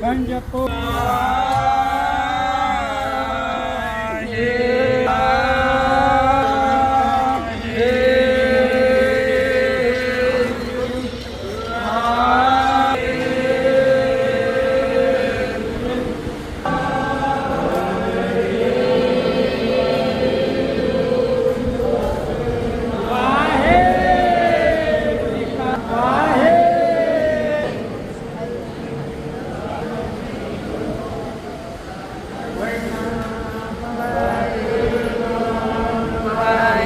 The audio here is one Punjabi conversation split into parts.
Banjapo.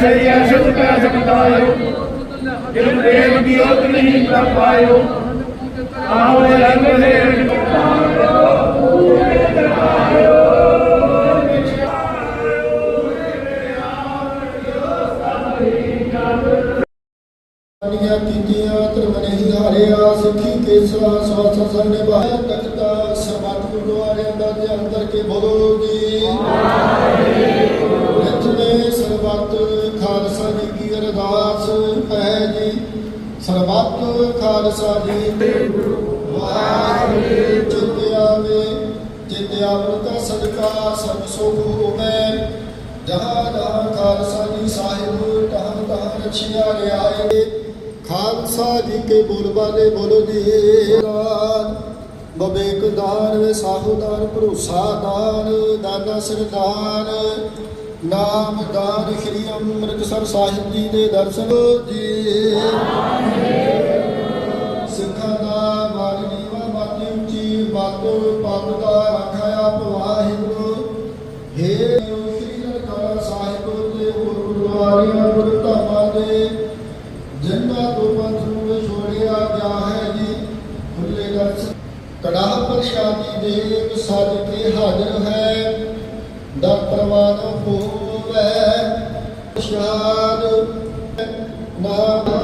ਐਸੇ ਹੀ ਐਸੇ ਤੇ ਪੈਸ ਬਤਾਇਓ ਜਿਨ ਪ੍ਰੇਮ ਦੀ ਉਤ ਨਹੀਂ ਕਰ ਪਾਇਓ ਆਹੋ ਰੰਗ ਦੇ ਨੀਆਂ ਕੀਤੀਆਂ ਧਰਮ ਨਹੀਂ ਹਾਰਿਆ ਸਿੱਖੀ ਕੇਸਰਾ ਸਵਾਸ ਸਰ ਨਿਭਾਇਆ ਤਖਤਾ ਸਰਬੱਤ ਗੁਰਦੁਆਰਿਆਂ ਦਾ ਧਿਆਨ ਕਰਕੇ ਬੋਲੋ ਜੀ ਨਿਤ ਸਰਬੱਤ ਖਾਲਸਾ ਜੀ ਵਾਹਿਗੁਰੂ ਚਿਤ ਆਵੇ ਚਿਤ ਆਵਰਤਾ ਸਦਕਾ ਸਭ ਸੁਖ ਹੋਵੇ। ਜਹਾਂ ਜਹਾਂ ਖਾਲਸਾ ਜੀ ਸਾਹਿਬ ਤਹਾਂ ਤਹਾਂ ਰਛਿਆ ਰਿਆਏ ਖਾਲਸਾ ਜੀ ਕੇ ਬੋਲ ਬਾਲੇ ਬੋਲੋ ਜੀ। ਦਾਨ ਬਬੇਕ ਦਾਨ ਵੇ ਸਾਹੂ ਦਾਨ ਭਰੋਸਾ ਦਾਨ, ਦਾਨਾ ਸਰਦਾਨ। ਨਾਮ ਦਾਨ ਸ਼੍ਰੀ ਅੰਮ੍ਰਿਤਸਰ ਸਾਹਿਬ ਜੀ ਦੇ ਦਰਸ਼ਨ ਜੀ। ਸਿੱਖਾਂ ਉੱਚੀ ਪਦ ਦਾ ਰੱਖਿਆ ਵਾਹਿਗੁਰੂ ਹੇ ਸ੍ਰੀ ਨਨਕਾਣਾ ਸਾਹਿਬ ਦੇ ਹੋਰ ਗੁਰਦੁਆਰਿਆਂ ਗੁਰਧਾਮਾਂ ਦੇ ਜਿਨ੍ਹਾਂ ਤੋਂ ਪੰਥ ਨੂੰ ਵਿਛੋੜਿਆ ਗਿਆ ਹੈ ਜੀ ਖੁੱਲੇ ਦਰਸ਼ਨ ਕੜਾਹ ਪ੍ਰਸ਼ਾਦੀ ਦੇ ਸੱਜ ਕੇ ਹਾਜ਼ਰ ਹੈ। ਦਾ ਪ੍ਰਵਾਨ ਹੋਵੇ। ਪ੍ਰਸ਼ਾਦ, ਨਾਮ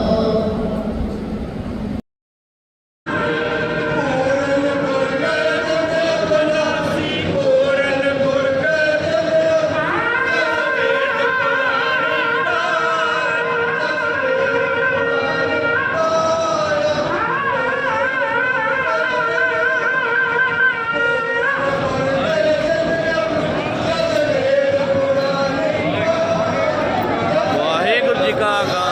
時間が